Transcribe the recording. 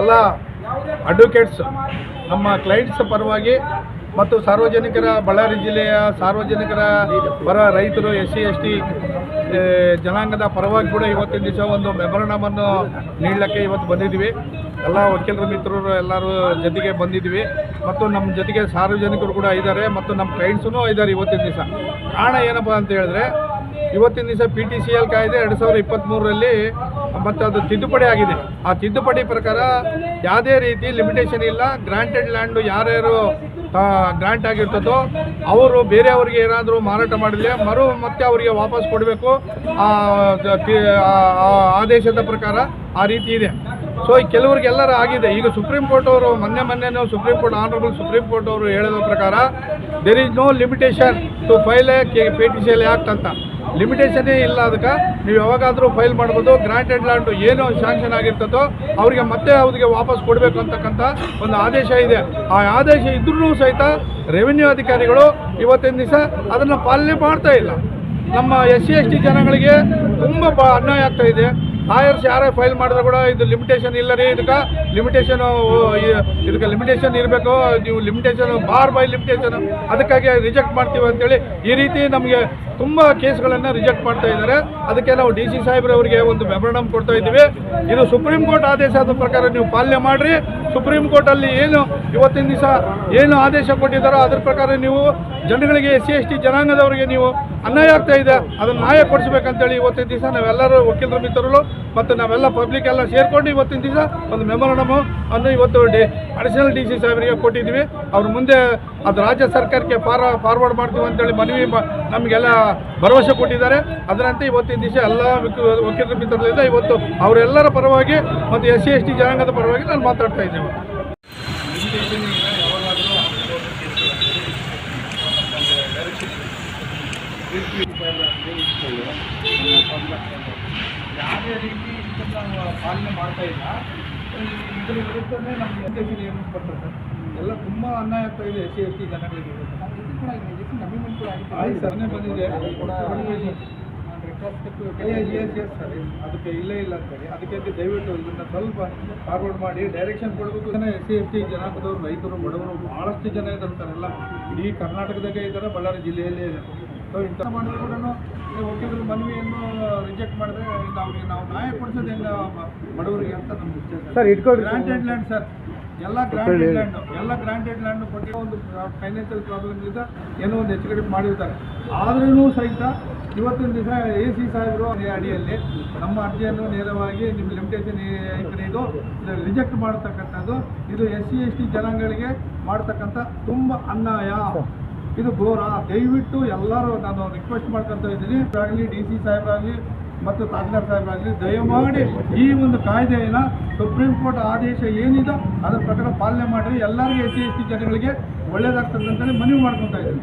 ಎಲ್ಲ ಅಡ್ವೊಕೇಟ್ಸ್ ನಮ್ಮ ಕ್ಲೈಂಟ್ಸ್ ಪರವಾಗಿ ಮತ್ತು ಸಾರ್ವಜನಿಕರ, ಬಳ್ಳಾರಿ ಜಿಲ್ಲೆಯ ಸಾರ್ವಜನಿಕರ ಪರ ರೈತರು, ಎಸ್ ಸಿ, ಎಸ್ ಟಿ ಜನಾಂಗದ ಪರವಾಗಿ ಕೂಡ ಇವತ್ತಿನ ದಿವಸ ಒಂದು ಮೆಮೊರಂಡಮನ್ನು ನೀಡಲಿಕ್ಕೆ ಇವತ್ತು ಬಂದಿದ್ದೀವಿ. ಎಲ್ಲ ವಕೀಲರ ಮಿತ್ರರು ಎಲ್ಲರೂ ಜೊತೆಗೆ ಬಂದಿದ್ದೀವಿ. ಮತ್ತು ನಮ್ಮ ಜೊತೆಗೆ ಸಾರ್ವಜನಿಕರು ಕೂಡ ಇದ್ದಾರೆ ಮತ್ತು ನಮ್ಮ ಕ್ಲೈಂಟ್ಸೂ ಇದ್ದಾರೆ ಇವತ್ತಿನ ದಿವಸ. ಕಾರಣ ಏನಪ್ಪ ಅಂತ ಹೇಳಿದ್ರೆ, ಇವತ್ತಿನ ದಿವಸ ಪಿ ಟಿ ಸಿ ಎಲ್ ಕಾಯ್ದೆ ಎರಡು ಸಾವಿರದ ಇಪ್ಪತ್ತ್ಮೂರರಲ್ಲಿ ಮತ್ತು ಅದು ತಿದ್ದುಪಡಿ ಆಗಿದೆ. ಆ ತಿದ್ದುಪಡಿ ಪ್ರಕಾರ ಯಾವುದೇ ರೀತಿ ಲಿಮಿಟೇಷನ್ ಇಲ್ಲ. ಗ್ರಾಂಟೆಡ್ ಲ್ಯಾಂಡು ಯಾರ್ಯಾರು ಗ್ರಾಂಟ್ ಆಗಿರ್ತದೋ ಅವರು ಬೇರೆಯವ್ರಿಗೆ ಏನಾದರೂ ಮಾರಾಟ ಮಾಡಿದ್ರೆ ಮರು ಮತ್ತೆ ಅವರಿಗೆ ವಾಪಸ್ ಕೊಡಬೇಕು. ಆದೇಶದ ಪ್ರಕಾರ ಆ ರೀತಿ ಇದೆ. ಸೊ ಕೆಲವರಿಗೆಲ್ಲರ ಆಗಿದೆ. ಈಗ ಸುಪ್ರೀಂ ಕೋರ್ಟ್ ಅವರು ಮೊನ್ನೆ ಮೊನ್ನೆನೂ supreme court honourable supreme court ಅವರು ಹೇಳಿದ ಪ್ರಕಾರ there is no limitation to file a P T C act ಅಂತ. ಲಿಮಿಟೇಷನ್ನೇ ಇಲ್ಲ ಅದಕ್ಕೆ ನೀವು ಯಾವಾಗಾದರೂ ಫೈಲ್ ಮಾಡ್ಬೋದು. ಗ್ರಾಂಟೆಡ್ ಲ್ಯಾಂಡ್ ಏನು ಶಾಂಕ್ಷನ್ ಆಗಿರ್ತದೋ ಅವರಿಗೆ ಮತ್ತೆ ಅವ್ರಿಗೆ ವಾಪಸ್ ಕೊಡಬೇಕು ಅಂತಕ್ಕಂಥ ಒಂದು ಆದೇಶ ಇದೆ. ಆ ಆದೇಶ ಇದ್ರೂ ಸಹಿತ ರೆವಿನ್ಯೂ ಅಧಿಕಾರಿಗಳು ಇವತ್ತಿನ ದಿವಸ ಅದನ್ನು ಪಾಲನೆ ಮಾಡ್ತಾ ಇಲ್ಲ. ನಮ್ಮ ಎಸ್ ಸಿ ಎಸ್ ಟಿ ಜನಗಳಿಗೆ ತುಂಬ ಅನ್ಯಾಯ ಆಗ್ತಾ ಇದೆ. ಲಾಯರ್ಸ್ ಯಾರೇ ಫೈಲ್ ಮಾಡಿದ್ರೆ ಕೂಡ ಇದು ಲಿಮಿಟೇಷನ್ ಇಲ್ಲ ರೀ ಇದಕ್ಕೆ. ಲಿಮಿಟೇಷನ್ ಇದಕ್ಕೆ ಲಿಮಿಟೇಷನ್ ಇರಬೇಕು. ನೀವು ಲಿಮಿಟೇಷನ್ ಬಾರ್ ಬೈ ಲಿಮಿಟೇಷನ್ ಅದಕ್ಕಾಗಿ ರಿಜೆಕ್ಟ್ ಮಾಡ್ತೀವಿ ಅಂತೇಳಿ ಈ ರೀತಿ ನಮಗೆ ತುಂಬ ಕೇಸ್ಗಳನ್ನು ರಿಜೆಕ್ಟ್ ಮಾಡ್ತಾ ಇದ್ದಾರೆ. ಅದಕ್ಕೆ ನಾವು ಡಿ ಸಿ ಸಾಹೇಬ್ರವರಿಗೆ ಒಂದು ಮೆಮೊರಂಡಮ್ ಕೊಡ್ತಾ ಇದ್ದೀವಿ. ಇದು ಸುಪ್ರೀಂ ಕೋರ್ಟ್ ಆದೇಶದ ಪ್ರಕಾರ ನೀವು ಪಾಲನೆ ಮಾಡಿರಿ. ಸುಪ್ರೀಂ ಕೋರ್ಟಲ್ಲಿ ಏನು ಇವತ್ತಿನ ದಿವಸ ಏನು ಆದೇಶ ಕೊಟ್ಟಿದ್ದಾರೋ ಅದ್ರ ಪ್ರಕಾರ ನೀವು ಜನಗಳಿಗೆ, ಎಸ್ ಸಿ, ಎಸ್ ಟಿ ಜನಾಂಗದವರಿಗೆ ನೀವು ಅನ್ಯಾಯ ಆಗ್ತಾ ಇದೆ. ಅದನ್ನು ನ್ಯಾಯ ಕೊಡಿಸ್ಬೇಕಂತೇಳಿ ಇವತ್ತಿನ ದಿವಸ ನಾವೆಲ್ಲರೂ ವಕೀಲರ ಮಿತ್ರರು ಮತ್ತು ನಾವೆಲ್ಲ ಪಬ್ಲಿಕ್ ಎಲ್ಲ ಸೇರಿಕೊಂಡು ಇವತ್ತಿನ ದಿವಸ ಒಂದು ಮೆಮೊರಂಡಮ್ ಅನ್ನು ಇವತ್ತು ಡಿ ಅಡಿಷನಲ್ ಡಿ ಸಿ ಸಾಹೇಬರಿಗೆ ಕೊಟ್ಟಿದ್ದೀವಿ. ಅವ್ರ ಮುಂದೆ ಅದು ರಾಜ್ಯ ಸರ್ಕಾರಕ್ಕೆ ಫಾರ ಫಾರ್ವರ್ಡ್ ಮಾಡ್ತೀವಿ ಅಂತೇಳಿ ಮನವಿ ನಮಗೆಲ್ಲ ಭರವಸೆ ಕೊಟ್ಟಿದ್ದಾರೆ. ಅದರಂತೆ ಇವತ್ತಿನ ದಿವಸ ಎಲ್ಲ ವಕೀ- ವಕೀಲರ ಮಿತ್ರರಿಂದ ಇವತ್ತು ಅವರೆಲ್ಲರ ಪರವಾಗಿ ಮತ್ತು ಎಸ್ ಸಿ, ಎಸ್ ಟಿ ಜನಾಂಗದ ಪರವಾಗಿ ನಾನು ಮಾತಾಡ್ತಾ ಇದ್ದೇವೆ ಯಾವುದೇ ರೀತಿ ಇದನ್ನು ಪಾಲನೆ ಮಾಡ್ತಾ ಇಲ್ಲ. ಇದರ ವಿರುದ್ಧನೇ ನಮಗೆ ಎಜುಕೇಷನ್ ಏನು ಬರ್ತದೆ ಎಲ್ಲ ತುಂಬ ಅನ್ಯಾಯ ಆಗ್ತಾ ಇದೆ ಎಸ್ ಸಿ ಎಸ್ ಟಿ ಜನಗಳಿಗೆ ಆಯ್ತು ಸರ್ನೇ ಬಂದಿದೆ. Yes yes sir. ಅದಕ್ಕೆ ಇಲ್ಲೇ ಇಲ್ಲ ಅಂತೇಳಿ ಅದಕ್ಕೆ ದಯವಿಟ್ಟು ಇದನ್ನ ಸ್ವಲ್ಪ ಫಾರ್ವರ್ಡ್ ಮಾಡಿ. ಡೈರೆಕ್ಷನ್ ಕೊಡಬೇಕು ಎಸ್ ಸಿ ಎಸ್ ಟಿ ಜನಾಂಗದವರು ರೈತರು ಬಡವರು ಭಾಳಷ್ಟು ಜನ ಇದ್ದಾರೆ ಎಲ್ಲ. ಇಡೀ ಕರ್ನಾಟಕದಾಗೆ ಇದ್ದಾರೆ ಬಳ್ಳಾರಿ ಜಿಲ್ಲೆಯಲ್ಲೇ ಇದ್ದಾರೆ ಸೊ ಇಂಥ ಮಾಡಿದ್ರು ಕೂಡ ವಕೀಲರ ಮನವಿಯನ್ನು ರಿಜೆಕ್ಟ್ ಮಾಡಿದ್ರೆ ಅವ್ರಿಗೆ ನಾವು ನ್ಯಾಯ ಕೊಡಿಸೋದು ಹೆಂಗ ಬಡವರಿಗೆ ಅಂತ ನಮ್ಗೆ ಇಚ್ಛೆ ಸರ್, ಇಟ್ಕೊಂಡು ಗ್ರಾಂಟೆಡ್ ಲ್ಯಾಂಡ್ ಸರ್ ಎಲ್ಲ ಗ್ರಾಂಟೆಡ್ ಲ್ಯಾಂಡ್ ಎಲ್ಲ ಗ್ರಾಂಟೆಡ್ ಲ್ಯಾಂಡ್ ಕೊಟ್ಟಿರೋ ಒಂದು ಫೈನಾನ್ಷಿಯಲ್ ಪ್ರಾಬ್ಲಮ್ ಇಂದ ಏನೋ ಒಂದು ಹೆಚ್ಚು ಕಡಿಮೆ ಮಾಡಿರ್ತಾರೆ. ಆದ್ರೂ ಸಹಿತ ಇವತ್ತಿನ ದಿವಸ ಎ ಸಿ ಸಾಹೇಬರು ಅಡಿಯಲ್ಲಿ ನಮ್ಮ ಅರ್ಜಿಯನ್ನು ನೇರವಾಗಿ ನಿಮ್ಮ ಲಿಮಿಟೇಷನ್ ಇದು ರಿಜೆಕ್ಟ್ ಮಾಡತಕ್ಕಂಥದ್ದು. ಇದು ಎಸ್ ಸಿ ಎಸ್ ಟಿ ಜನಾಂಗಗಳಿಗೆ ಮಾಡ್ತಕ್ಕಂಥ ತುಂಬ ಅನ್ಯಾಯ. ಇದು ಘೋರ. ದಯವಿಟ್ಟು ಎಲ್ಲರೂ ನಾನು ರಿಕ್ವೆಸ್ಟ್ ಮಾಡ್ಕೊತಾ ಇದ್ದೀನಿ. ಡಿ ಸಿ ಸಾಹೇಬರಾಗಲಿ ಮತ್ತು ತಹಸೀಲ್ದಾರ್ ಸಾಹೇಬರಾಗಲಿ ದಯಮಾಡಿ ಈ ಒಂದು ಕಾಯ್ದೆಯನ್ನು ಸುಪ್ರೀಂ ಕೋರ್ಟ್ ಆದೇಶ ಏನಿದೆ, ಅದರ ಪ್ರಕಾರ ಪಾಲನೆ ಮಾಡಿದ್ರೆ ಎಲ್ಲರಿಗೂ ಎಸ್ ಸಿ, ಎಸ್ ಟಿ ಜನಗಳಿಗೆ ಒಳ್ಳೇದಾಗ್ತದೆ ಅಂತಲೇ ಮನವಿ ಮಾಡ್ಕೊತಾ ಇದ್ದೀನಿ.